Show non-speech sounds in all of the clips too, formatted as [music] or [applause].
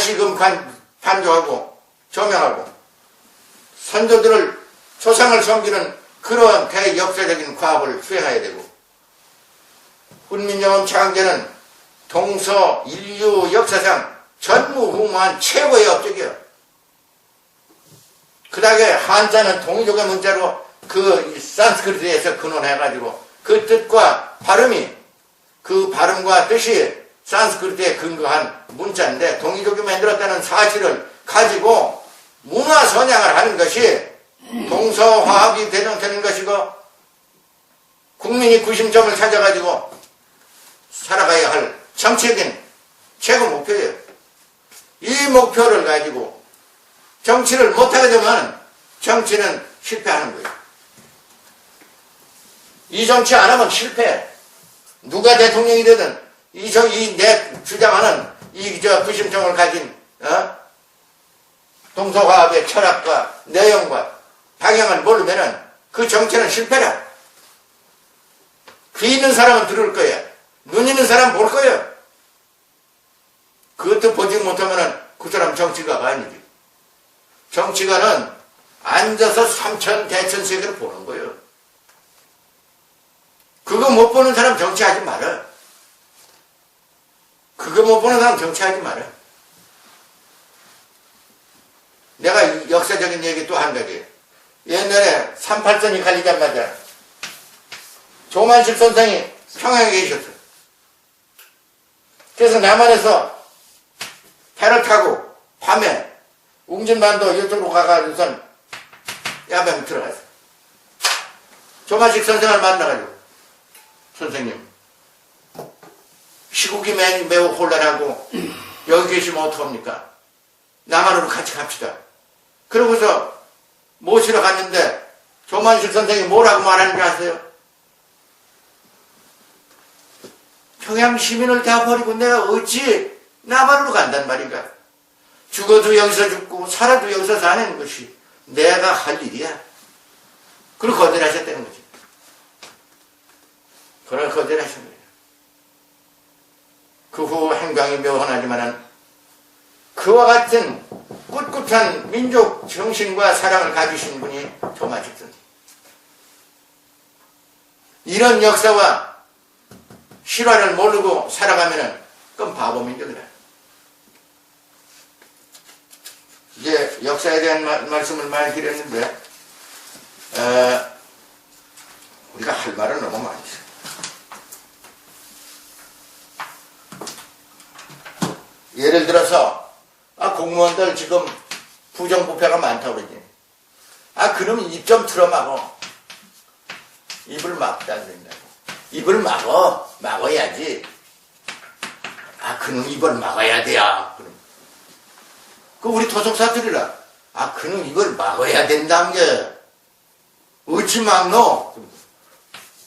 다시금 간, 반조하고 조명하고 선조들을 조상을 섬기는 그러한 대역사적인 과업을 수행해야 되고 훈민정음 창제는 동서 인류 역사상 전무후무한 최고의 업적이야. 그 다음에 한자는 동이족의 문자로 그 산스크리트에서 근원해가지고 그 뜻과 발음이 그 발음과 뜻이 산스크리트에 근거한 문자인데 동이족이 만들었다는 사실을 가지고 문화 선양을 하는 것이 동서화합이 되는, 되는 것이고 국민이 구심점을 찾아가지고 살아가야 할 정치적인 최고 목표예요. 이 목표를 가지고 정치를 못하게 되면 정치는 실패하는 거예요. 이 정치 안 하면 실패. 누가 대통령이 되든 이 저 이 내 주장하는 이 저 구심점을 가진 어? 동서화합의 철학과 내용과 방향을 모르면은 그 정치는 실패라. 귀 있는 사람은 들을 거야. 눈 있는 사람은 볼 거야. 그것도 보지 못하면은 그 사람 정치가가 아니지. 정치가는 앉아서 삼천 대천 세계를 보는 거예요. 그거 못 보는 사람 정치하지 마라. 그거 못 보는 사람 정치하지 마라. 내가 이 역사적인 얘기 또한 가지. 옛날에 38선이 갈리자마자 조만식 선생이 평양에 계셨어. 그래서 남한에서 배를 타고 밤에 웅진반도 이쪽으로 가가지고선 야병 들어갔어. 조만식 선생을 만나가지고 선생님 시국이 매- 매우 혼란하고 여기 계시면 어떡합니까? 남한으로 같이 갑시다. 그러고서 모시러 갔는데 조만식 선생이 뭐라고 말하는 줄 아세요? 평양 시민을 다 버리고 내가 어찌 남한으로 간단 말인가? 죽어도 여기서 죽고 살아도 여기서 사는 것이 내가 할 일이야. 그걸 거절하셨다는 거지. 거절하신 거예요. 그 후 행방이 묘헌하지만은 그와 같은 꿋꿋한 민족 정신과 사랑을 가지신 분이 조마식 선생. 이런 역사와 실화를 모르고 살아가면은 그건 바보 민족이다. 이제 역사에 대한 마- 말씀을 많이 드렸는데 어, 우리가 할 말은 너무 많이 있어요. 예를 들어서 아 공무원들 지금 부정부패가 많다고 그러지. 아 그럼 입좀 틀어막어. 입을 막다 된다고. 입을 막어. 막아야지. 아 그놈 입을 막아야 돼야. 그럼. 그 우리 토속사들이라. 아 그놈 입을 막아야 된다는 게 어찌 막노?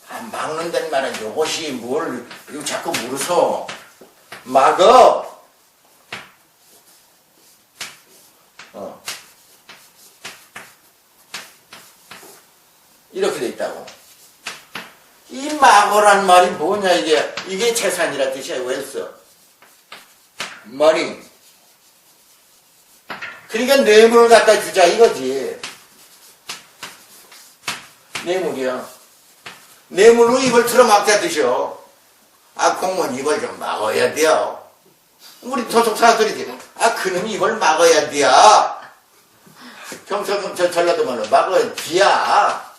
아 막는다는 말은 요것이 뭘 이거 자꾸 물어서 막어. 어. 이렇게 돼 있다고. 이 마고란 말이 뭐냐 이게 이게 재산이라 뜻이야 왜 써? 머리. 그러니까 뇌물을 갖다 주자 이거지. 뇌물이야. 뇌물로 입을 틀어막자 드셔. 아 공무원 입을 좀 막아야 돼요. 우리 토속사들이지. 아, 그놈 이걸 막아야 돼야. 평소 저 전라도 말로 막아야 돼야.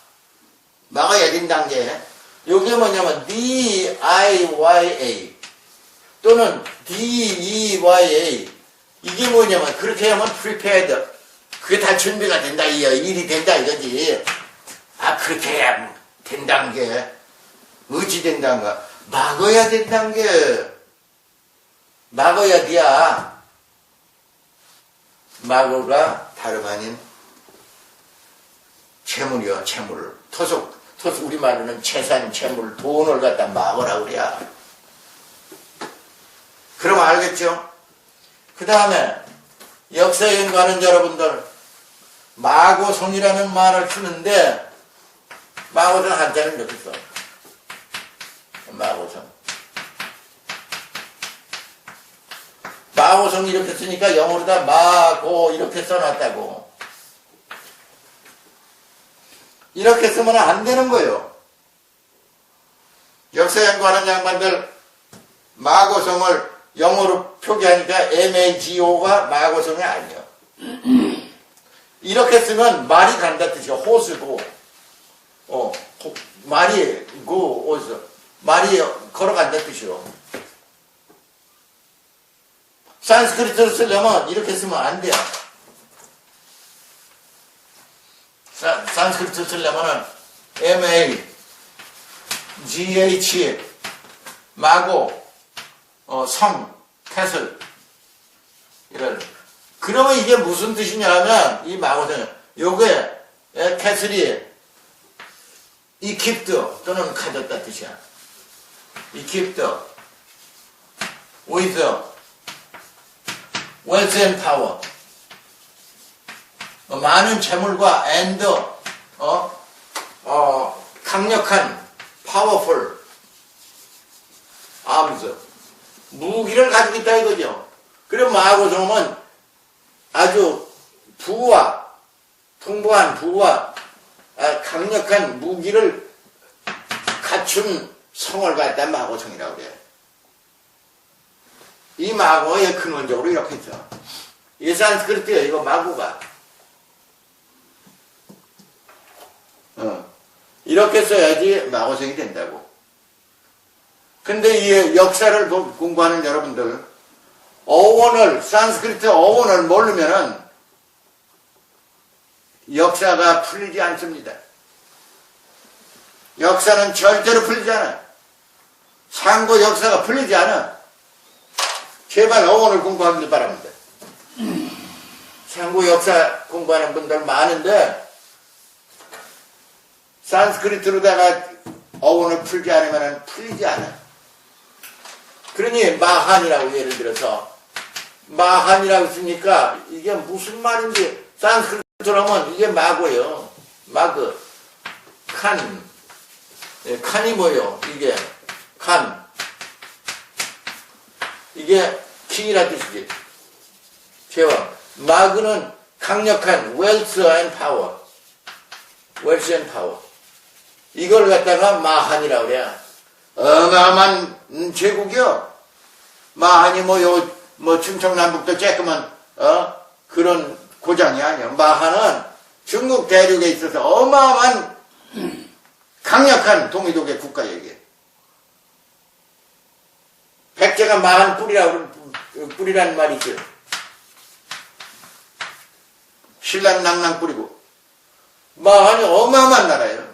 막아야 된다는 게. 요게 뭐냐면 D-I-Y-A 또는 D-E-Y-A 이게 뭐냐면 그렇게 하면 prepared. 그게 다 준비가 된다. 이 일이 된다 이거지. 아 그렇게 해야 된다는 게. 어찌 된다는가 막아야 된다는 게. 막아야 돼야. 막어가 다름 아닌 채물이요 채물 토속 토속 우리말로는 재산 채물 돈을 갖다 막으라 그래야 그럼 알겠죠? 그 다음에 역사 연구하는 여러분들 마고성이라는 말을 쓰는데 마고성 한자는 여기 있어 마고성 마고성 이렇게 쓰니까 영어로 다 마고 이렇게 써놨다고. 이렇게 쓰면 안 되는 거예요. 역사 연구하는 양반들 마고성을 영어로 표기하니까 MAGO가 마고성이 아니에요. [clears throat] 이렇게 쓰면 말이 간다 뜻이야. 호수고, 어, 호- 말이 고 어디서 말이 걸어간다 뜻이요. 산스크리트를 쓰려면 이렇게 쓰면 안 돼요. 산, 산스크리트 쓰려면은 MA, GH, 마고, 어, 성, 캐슬, 이런. 그러면 이게 무슨 뜻이냐면, 이 마고는, 요게, 에, 캐슬이, 이킵트 또는 가졌다 뜻이야. 이킵트, with wealth and power. 어, 많은 재물과 and, 어, 어, 강력한, powerful arms. 무기를 가지고 있다 이거죠. 그럼 마고성은 아주 부와, 풍부한 부와 아, 강력한 무기를 갖춘 성을 갖다 마고성이라고 그래요. 이 마고의 근원적으로 이렇게 있죠. 이 산스크리트예요, 이거 마고가. 이렇게 써야지 마고성이 된다고. 근데 이 역사를 도- 공부하는 여러분들, 어원을, 산스크리트 어원을 모르면은 역사가 풀리지 않습니다. 역사는 절대로 풀리지 않아. 상고 역사가 풀리지 않아. 제발 어원을 공부하길 바랍니다. 상고 역사 공부하는 분들 많은데, 산스크리트로다가 어원을 풀지 않으면 풀리지 않아. 그러니 마한이라고 예를 들어서 마한이라고 쓰니까 이게 무슨 말인지 산스크리트로 하면 이게 마고요. 마그 칸 예, 칸이 뭐요? 이게 칸 이게 킹이라 뜻이지. 제왕 마그는 강력한 웰스 앤 파워 웰스 앤 파워 이걸 갖다가 마한이라고 그래. 어마어마한 음, 제국이요. 마한이 뭐, 요, 뭐, 충청남북도 쬐끄만, 어? 그런 고장이 아니야. 마한은 중국 대륙에 있어서 어마어마한 강력한 동이독의 국가 얘기해. 백제가 마한 뿌리라고, 뿌리라는 말이 있어요. 신랑 낭낭 뿌리고. 마한이 어마어마한 나라예요.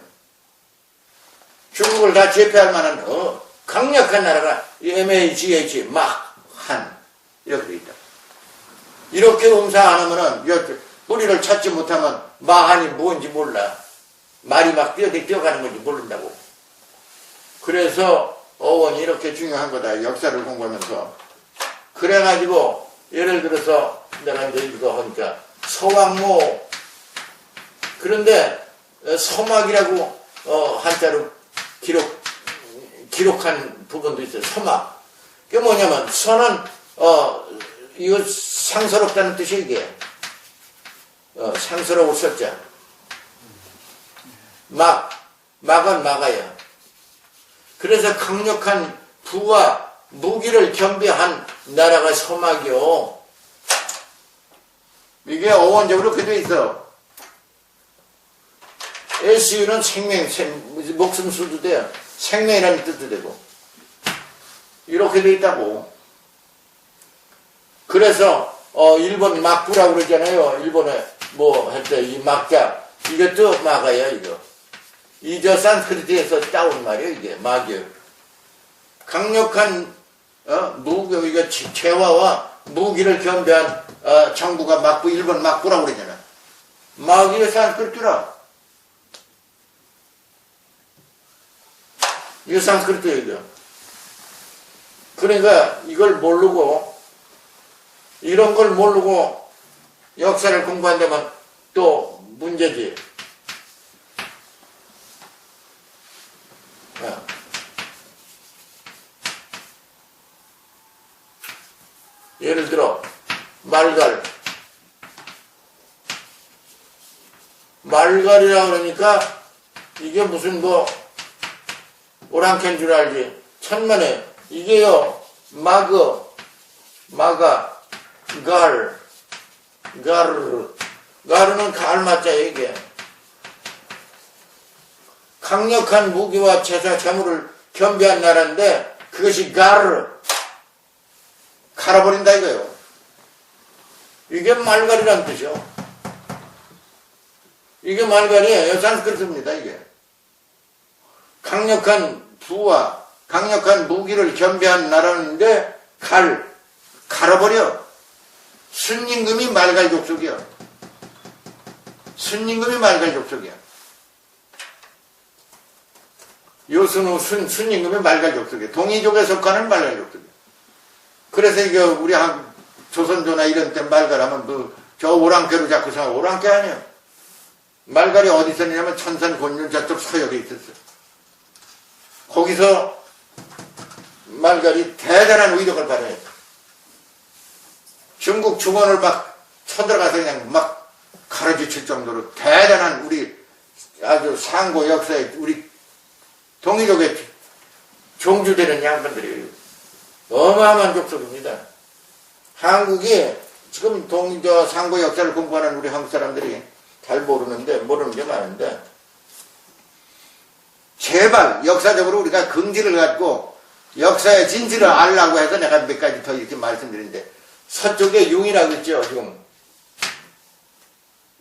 중국을 다 제패할 만한 어, 강력한 나라가 MAGH 막한 이렇게 돼 있다. 이렇게 음사 안 하면은 뿌리를 찾지 못하면 마한이 뭔지 몰라. 말이 막 뛰어대 뛰어가는 건지 모른다고. 그래서 어원이 이렇게 중요한 거다. 역사를 공부하면서. 그래가지고 예를 들어서 내가 이제 이거 하니까 서왕모 그런데 어, 서막이라고 어, 한자로 기록 기록한 부분도 있어요. 서막. 그게 뭐냐면 서는 어 이거 상스럽다는 뜻이 이게 어, 상스러울 서자. 막 막은 막아요. 그래서 강력한 부와 무기를 겸비한 나라가 서막이요. 이게 어원적으로 그렇게 돼 있어. SU는 생명, 생, 목숨 수도 돼요. 생명이라는 뜻도 되고. 이렇게 돼 있다고. 그래서, 어, 일본 막부라고 그러잖아요. 일본에 뭐 할 때 이 막자. 이것도 막아요, 이거. 이저 산스크리트에서 따온 말이에요, 이게. 막이에요. 강력한, 어, 무기, 이거 치- 체화와 무기를 겸비한, 어, 정부가 막부, 일본 막부라고 그러잖아. 막이 산스크리트라. 이거 산스크리트 얘기야. 그러니까 이걸 모르고 이런 걸 모르고 역사를 공부한다면 또 문제지. 어. 예를 들어 말갈 말갈이라 그러니까 이게 무슨 뭐 오랑캐인 줄 알지? 천만에. 이게요 마그 마가 갈 가르 가르는 갈 맞자요 이게. 강력한 무기와 제사 재물을 겸비한 나라인데 그것이 가르 갈아버린다 이거요. 이게 말갈이란 뜻이요. 이게 말갈이에요. 산스크리트입니다 이게. 강력한 부와 강력한 무기를 겸비한 나라인데 갈 갈아버려. 순임금이 말갈 족속이야. 순임금이 말갈 족속이야. 요순우 순, 순임금이 말갈 족속이야. 동이족에 속하는 말갈 족속이야. 그래서 이게 우리 한 조선조나 이런 때 말갈하면 그저 오랑캐로 자꾸 생각 오랑캐 아니야. 말갈이 어디 있었냐면 천산 곤륜 저쪽 서역에 있었어 거기서 말갈이 대단한 위력을 발휘했어 중국 중원을 막 쳐들어가서 그냥 막 가르치칠 정도로 대단한 우리 아주 상고 역사에 우리 동이족의 종주되는 양반들이에요. 어마어마한 족속입니다. 한국이 지금 동저 상고 역사를 공부하는 우리 한국 사람들이 잘 모르는데 모르는 게 많은데 제발 역사적으로 우리가 긍지를 갖고 역사의 진실을 알라고 해서 내가 몇 가지 더 이렇게 말씀드리는데 서쪽에 융이라고 있죠 융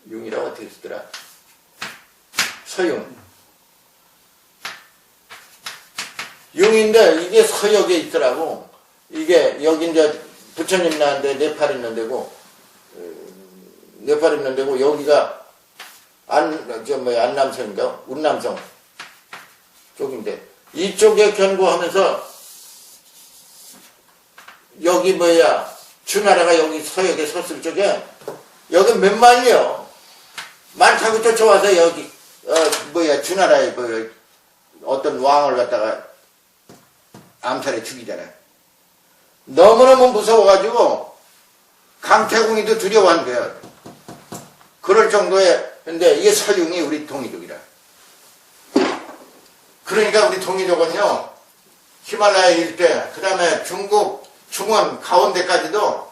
융이라고 어떻게 쓰더라? 서융. 융인데 이게 서역에 있더라고. 이게 여기 이제 부처님 나는데 네팔 있는 데고 어, 네팔 있는 데고 여기가 안 저 뭐야 안남성인가? 운남성 쪽인데 이쪽에 견고하면서 여기 뭐야 주나라가 여기 서역에 섰을 적에 여기 몇 마리요? 많다고 쫓아와서 여기 어 뭐야 주나라의 그 어떤 왕을 갖다가 암살해 죽이잖아요. 너무너무 무서워가지고 강태공이도 두려워한 거야 그럴 정도의 근데 이게 서융이 우리 동이족이라 그러니까 우리 동이족은요 히말라야 일대 그 다음에 중국 중원 가운데까지도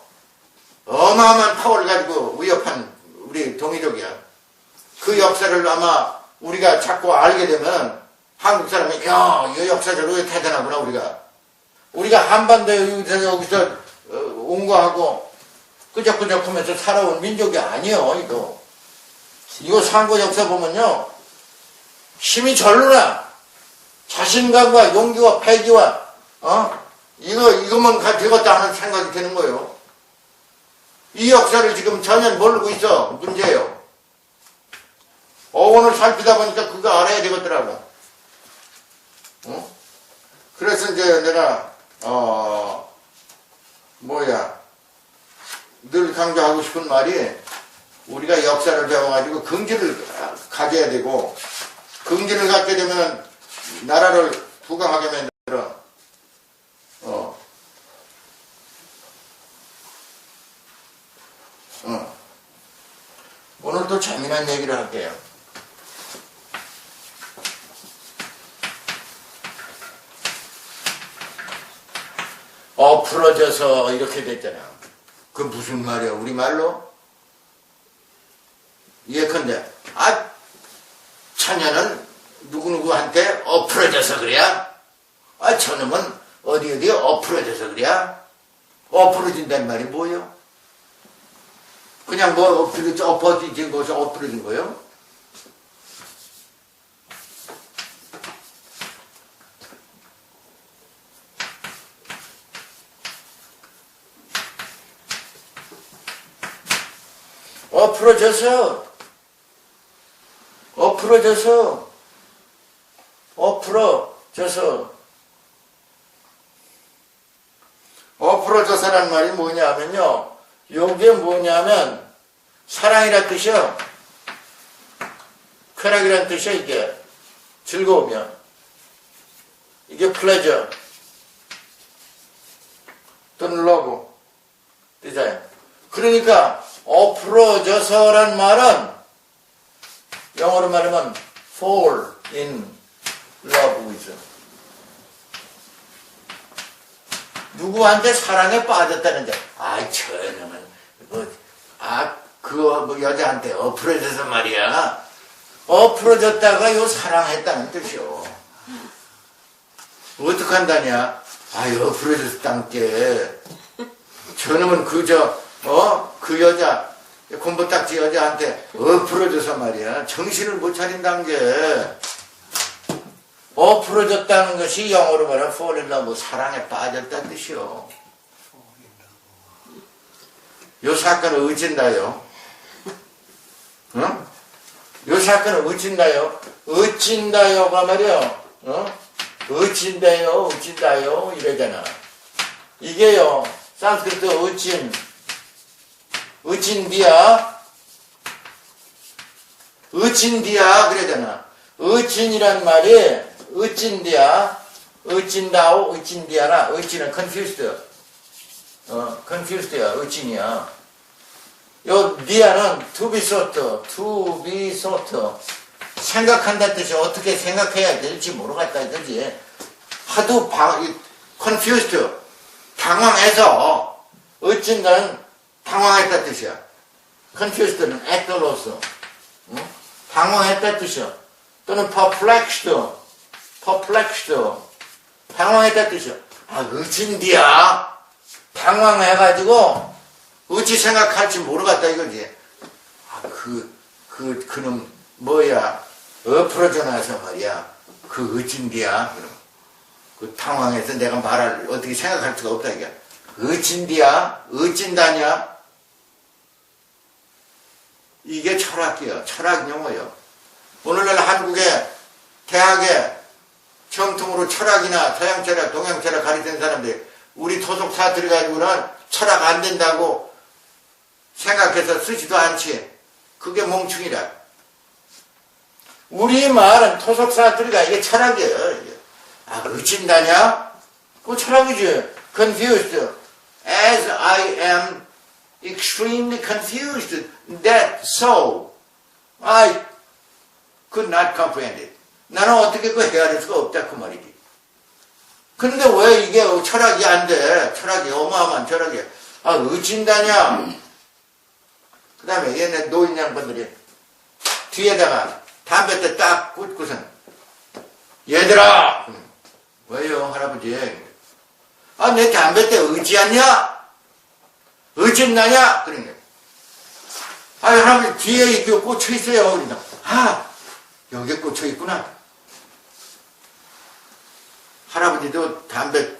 어마어마한 파워를 가지고 위협한 우리 동이족이야. 그 역사를 아마 우리가 자꾸 알게 되면 한국 사람이 야, 이 역사적으로 대단하구나 우리가. 우리가 한반도에 여기서, 여기서 어, 온 거하고 끄적끄적 하면서 살아온 민족이 아니요 이거. 이거 상고 역사 보면요. 힘이 절로 나 자신감과 용기와 패기와 어? 이거, 이것만 가- 되겠다 하는 생각이 드는 거예요. 이 역사를 지금 전혀 모르고 있어. 문제예요. 어원을 살피다 보니까 그거 알아야 되겠더라고. 어? 그래서 이제 내가, 어, 뭐야. 늘 강조하고 싶은 말이 우리가 역사를 배워가지고 긍지를 가져야 되고 긍지를 갖게 되면 나라를 부강하게 만들어. 어. 어. 오늘 또 재미난 얘기를 할게요. 엎으러져서 이렇게 됐잖아. 그 무슨 말이야? 우리말로? 예컨대, 아, 처녀는 누구누구한테 엎으러져서 그래야? 아, 저놈은 어디 어디 엎으러져서 그래야? 엎으러진다는 말이 뭐예요? 그냥 뭐 엎드려, 엎어진 것이 엎으러진 거예요? 엎으러져서, 엎으러져서, 엎으러져서, 엎으러져서란 말이 뭐냐면요. 요게 뭐냐면 사랑이란 뜻이요. 쾌락이란 뜻이요 이게. 즐거우면. 이게 플레저 또는 러브. 되잖아요. 그러니까 엎으러져서란 말은 영어로 말하면 fall in love with 누구한테 사랑에 빠졌다는데 아 저놈은 뭐 아 그거 뭐 여자한테 엎으러져서 말이야. 엎으러졌다가 요 사랑했다는 뜻이요. 어떡한다냐? 아유 엎으러졌단게. 저놈은 그저 어? 그 여자 곰보딱지 여자한테 엎으러져서 말이야. 정신을 못 차린다는 게 엎으러졌다는 것이 영어로 말하면 fall in love 사랑에 빠졌다는 뜻이요. 요 사건은 어찐다요? 어? 요 사건은 어찐다요? 어찐다요가 말이요. 어? 어찐다요 어찐다요? 이러잖아. 이게요 산스크리트 어찐. 어찐디야? 어찐디야? 그러잖아. 어찐이란 말이 어찐디야? 어찐다오 어찐디야라? 어찐은 confused. 어 confused야 어찐이야. 요 디아는 to be sought to be sought. 생각한다 뜻이 어떻게 생각해야 될지 모르겠다 이거지. 하도 바, 이, confused. 당황해서 어찐다는 당황했다 뜻이야. confused는 at the loss. 응? 당황했다 뜻이야. 또는 perplexed perplexed. 당황했다 뜻이야 아 어찐디야. 당황해가지고 어찌 생각할지 모르겠다 이거지. 아 그 그 그놈 뭐야? 엎으러져 나서 말이야. 그 그럼 그 당황해서 내가 말할 어떻게 생각할 수가 없다 이게. 어찐디야? 어찐다냐? 이게 철학이요. 철학 용어요. 오늘날 한국의 대학에 정통으로 철학이나 서양 철학 동양 철학 가르치는 사람들이 우리 토속 사들이 가지고는 철학 안 된다고 생각해서 쓰지도 않지 그게 멍충이라 우리 말은 토속 사들이가 이게 철학이에요. 아, 어찐다냐? 그 철학이지. confused. As I am extremely confused that so I could not comprehend it. 나는 어떻게 그 헤아릴 수가 없다 그 말이지. 근데 왜 이게 철학이 안 돼? 철학이 어마어마한 철학이야. 아, 어찐다냐? 그 다음에 얘네 노인 양반들이 뒤에다가 담배대 딱 꽂고선 얘들아! 왜요, 할아버지? 아, 내 담배 때 의지하냐? 의지했나냐? 그러니까. 아, 할아버지 뒤에 이게 꽂혀 있어요. 그러니까. 아, 여기에 꽂혀 있구나. 할아버지도 담배,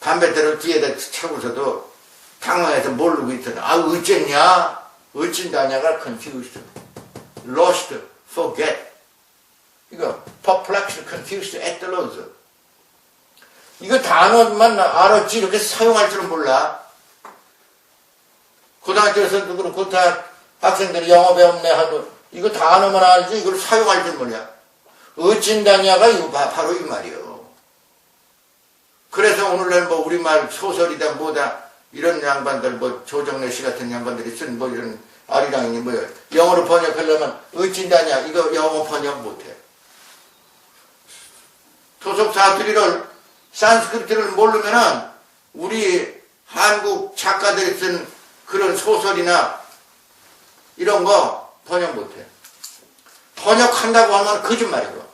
담배대를 뒤에다 채고서도 당황해서 모르고 있더라. 아, 어쨌냐? 어찐다냐가 confused, lost, forget. 이거 perplexed, confused, at the loss. 이거 단어만 알았지 이렇게 사용할 줄은 몰라. 고등학교에서도 그렇고 다 학생들이 영어 배웠네 하도 이거 단어만 알지 이걸 사용할 줄 몰라. 어찐다냐가 바, 바로 이 말이요. 오늘날 뭐 우리말 소설이다 뭐다 이런 양반들 뭐 조정래 씨 같은 양반들이 쓴 뭐 이런 아리랑이니 뭐야 영어로 번역하려면 어찐다냐 이거 영어 번역 못해. 토속 사투리를 산스크리트를 모르면은 우리 한국 작가들이 쓴 그런 소설이나 이런 거 번역 못해. 번역한다고 하면 거짓말이고.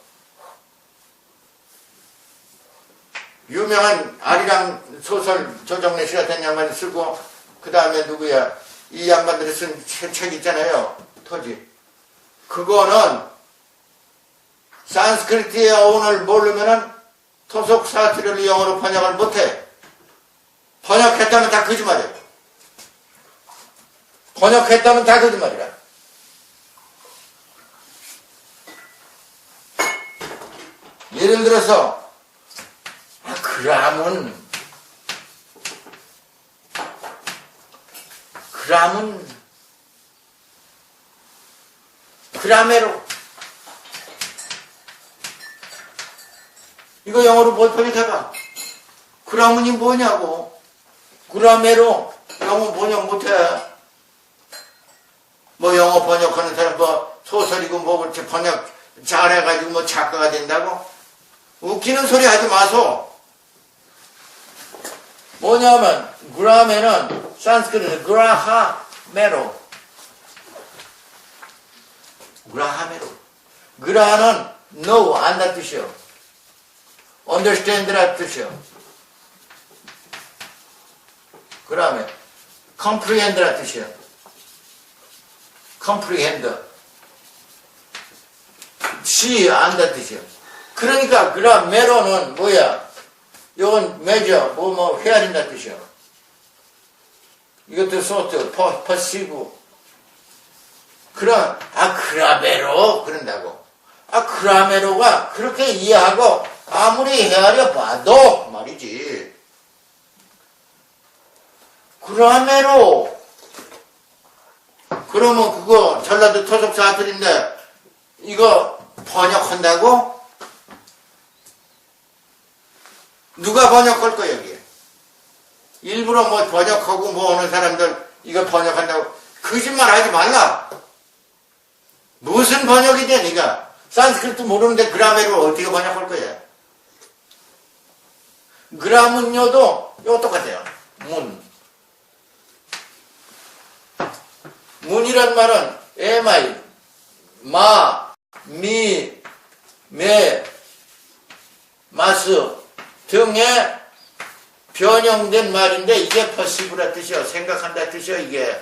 유명한 아리랑 소설 조정래 씨 같은 양반이 쓰고 그 다음에 누구야 이 양반들이 쓴 책 있잖아요. 토지. 그거는 산스크리트의 어원을 모르면은 토속 사투리를 영어로 번역을 못해. 번역했다면 다 거짓말이야. 번역했다면 다 거짓말이야. 예를 들어서 아 그람은 그람은 그라메로 이거 영어로 뭘 번역해봐. 그라문이 뭐냐고. 그라메로 영어 번역 못해. 뭐 영어 번역하는 사람 뭐 소설이고 뭐 그렇게 번역 잘해가지고 뭐 작가가 된다고? 웃기는 소리 하지 마소. 뭐냐면 그라메는 산스크리트 그라하메로. 그라하메로. 그라는 know 안다 뜻이요. understand라 뜻이요. 그 다음에 comprehend라 뜻이요. comprehend. 시 안다 뜻이요. 그러니까 그라메로는 뭐야 이건 메저 뭐뭐 헤아린다 뜻이요 이것도 소트 퍼, 퍼시브 그럼 아 그라메로? 그런다고. 아 그라메로가 그렇게 이해하고 아무리 헤아려 봐도 말이지. 그라메로. 그러면 그거 전라도 토속사 아들인데 이거 번역한다고? 누가 번역할 거야 여기 일부러 뭐 번역하고 뭐 오는 사람들 이거 번역한다고 거짓말 하지 말라. 무슨 번역이 돼 네가? 산스크리트 모르는데 그라메로 어떻게 번역할 거야? 그라문요도 이거 똑같아요. 문. 문이란 말은 에마이 마, 미, 메, 마스 등에 변형된 말인데 이게 퍼시브라 뜻이요. 생각한다 뜻이요. 이게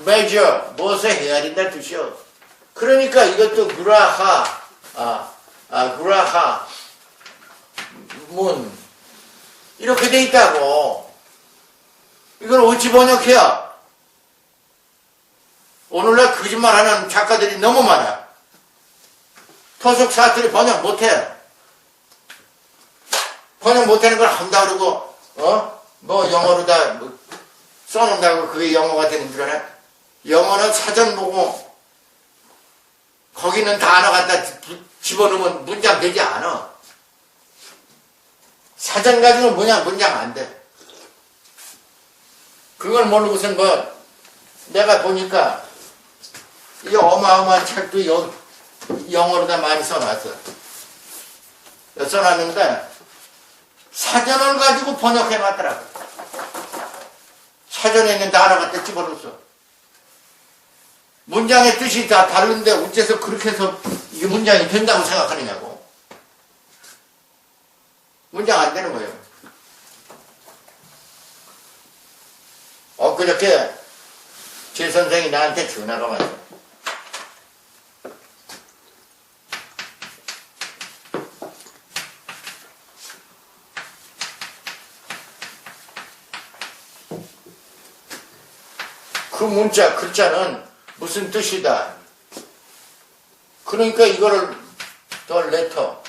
measure 무엇에 헤아린다 뜻이요. 그러니까 이것도 그라하 아, 아 그라하 문 이렇게 돼 있다고. 이걸 어찌 번역해야? 오늘날 거짓말하는 작가들이 너무 많아. 토속 사투리 번역 못해. 번역 못하는 걸 한다 그러고 어? 뭐 영어로 다 뭐 써놓는다고 그게 영어가 되는 줄 알아? 영어는 사전 보고 거기는 단어 갖다 지- 집어넣으면 문장 되지 않아. 사전 가지고 문장 문장 안 돼. 그걸 모르고선 뭐 내가 보니까 이 어마어마한 책도 여- 영어로 다 많이 써놨어. 써놨는데 사전을 가지고 번역해 놨더라고. 사전에 있는 단어 갖다 집어넣었어. 문장의 뜻이 다 다른데 어째서 그렇게 해서 이게 문장이 된다고 생각하느냐고. 문장 안 되는 거예요. 엊그저께 제 선생이 나한테 전화가 왔어. 문자 글자는 무슨 뜻이다. 그러니까 이거를 더 레터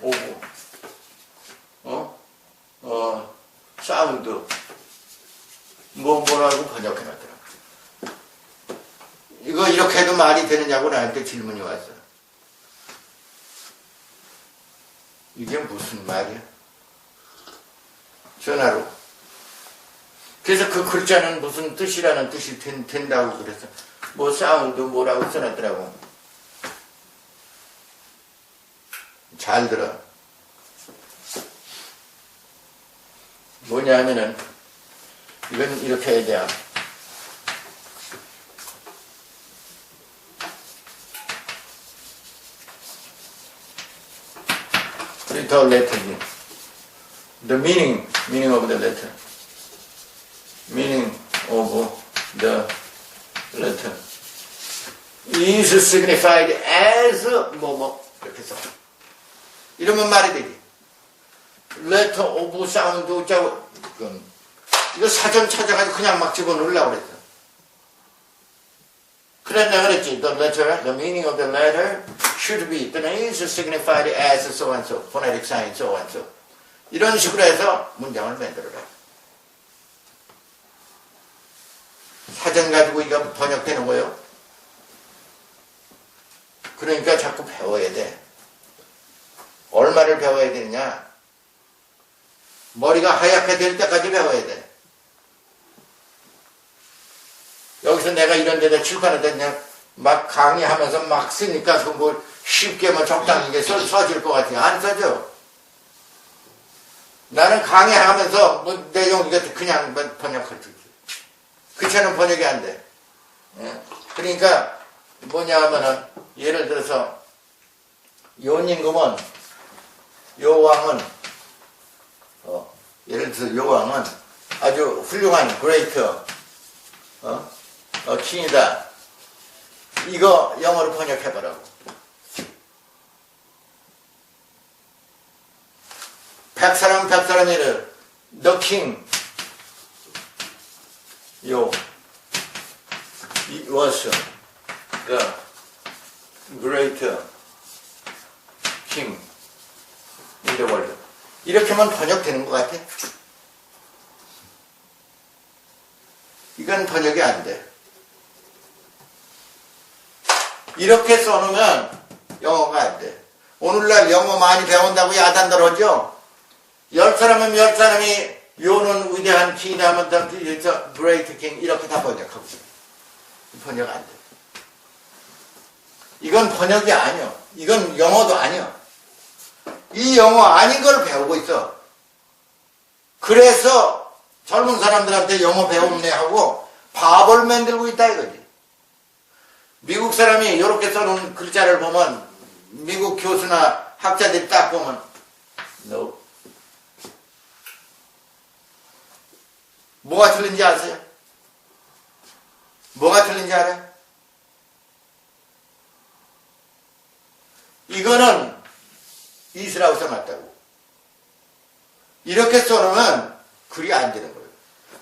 오고 어? 어 사운드 뭐 뭐라고 번역해 놨더라. 이거 이렇게 해도 말이 되느냐고 나한테 질문이 왔어. 이게 무슨 말이야? 전화로. 그래서 그 글자는 무슨 뜻이라는 뜻이 된, 된다고 그래서 뭐 사운드 뭐라고 써놨더라고. 잘 들어. 뭐냐 하면은 이건 이렇게 해야 돼요. Letter here. The meaning, meaning of the letter. Meaning of the letter is signified as 뭐뭐 이렇게 써. 이러면 말이 되지. letter of sound 자고 그건 이거 사전 찾아가지고 그냥 막 집어넣으려고 그랬어. 그랬나 그랬지. The letter, the meaning of the letter should be, then is signified as so and so, phonetic sign so and so. 이런 식으로 해서 문장을 만들어라. 사전 가지고 이거 번역되는 거요. 그러니까 자꾸 배워야 돼. 얼마를 배워야 되느냐? 머리가 하얗게 될 때까지 배워야 돼. 여기서 내가 이런 데다 출판에다 그냥 막 강의하면서 막 쓰니까 그뭘 쉽게 뭐 적당히 이게 써, 써질 것 같아요. 안 써져. 나는 강의하면서 뭐 내용 이것도 그냥 뭐 번역할 줄. 그처럼 번역이 안 돼. 예? 그러니까 뭐냐 하면은 예를 들어서 요님금은 요 왕은 어, 예를 들어서 요 왕은 아주 훌륭한 그레이터 어? 어, 킹이다. 이거 영어로 번역해보라고. 백 사람 백 사람이를 The 요 it was the great king in the world 이렇게만 번역되는 것 같아? 이건 번역이 안 돼. 이렇게 써놓으면 영어가 안 돼. 오늘날 영어 많이 배운다고 야단들 하죠? 열 사람은 열 사람이 요는 위대한 킹이라면 다 great king 이렇게 다 번역하고 있어. 번역 안 돼. 이건 번역이 아니야. 이건 영어도 아니야. 이 영어 아닌 걸 배우고 있어. 그래서 젊은 사람들한테 영어 배우네 하고 바보를 만들고 있다 이거지. 미국 사람이 이렇게 써놓은 글자를 보면 미국 교수나 학자들이 딱 보면 no. 뭐가 틀린지 아세요? 뭐가 틀린지 알아요? 이거는 이스라엘 써놨다고. 이렇게 써놓으면 글이 안 되는 거예요.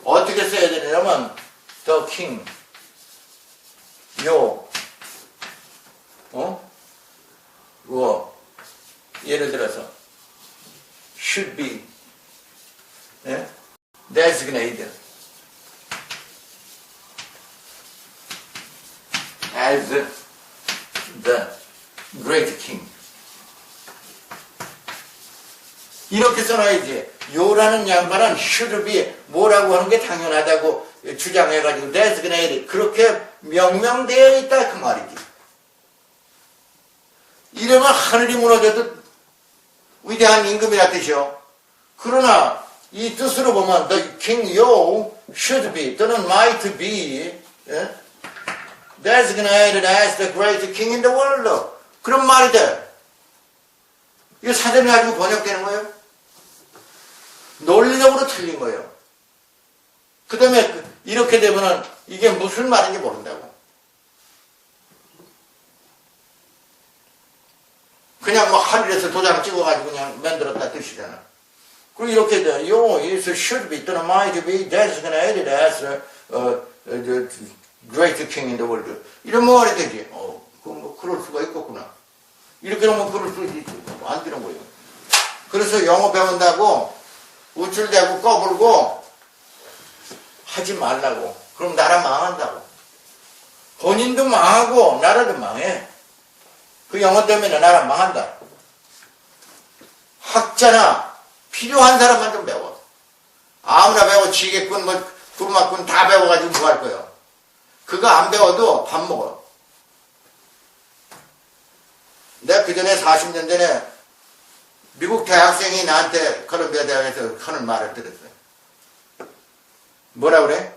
어떻게 써야 되냐면 the king 요 어? 뭐 예를 들어서 should be 예? Designated as the great king. 이렇게 써놔야지. 요라는 양반은 should 뭐라고 하는 게 당연하다고 주장해가지고 designated 그렇게 명명되어 있다 그 말이지. 이러면 하늘이 무너져도 위대한 임금이라 뜻이요. 그러나 이 뜻으로 보면 the king you should be 또는 might be 예? designated as the great king in the world. 그런 말이 돼. 이거 사전에 가지고 번역되는 거예요. 논리적으로 틀린 거예요. 그 다음에 이렇게 되면은 이게 무슨 말인지 모른다고. 그냥 뭐 하늘에서 도장 찍어가지고 그냥 만들었다 뜻이잖아. 그리고 이렇게 돼. 요, is should be 또는 might be designated as uh, uh, the great king in the world. 이런 말이 되지. 어, 그뭐 그럴 수가 있겠구나. 이렇게 하면 그럴 수 있지. 안 되는 거예요. 그래서 영어 배운다고 우쭐대고 꺼불고 하지 말라고. 그럼 나라 망한다고. 본인도 망하고 나라도 망해. 그 영어 때문에 나라 망한다. 학자나 필요한 사람만 좀 배워. 아무나 배워 지게꾼 뭐 구르마꾼 다 배워가지고 뭐 할 거예요. 그거 안 배워도 밥 먹어. 내가 그 전에 40년 전에 미국 대학생이 나한테 컬럼비아 대학에서 하는 말을 들었어요. 뭐라 그래?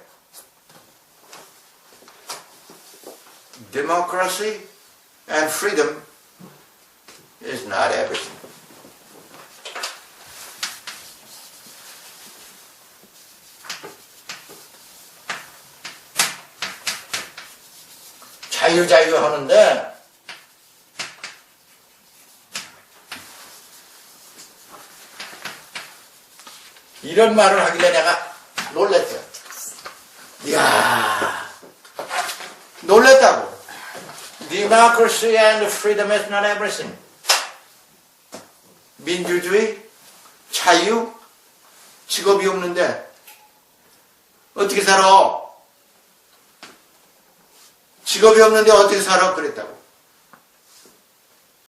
Democracy and freedom is not everything. 자유 자유 하는데 이런 말을 하길래 내가 놀랬어요. 이야 놀랬다고. Democracy and freedom is not everything. 민주주의, 자유, 직업이 없는데 어떻게 살아? 직업이 없는데 어떻게 살아? 그랬다고.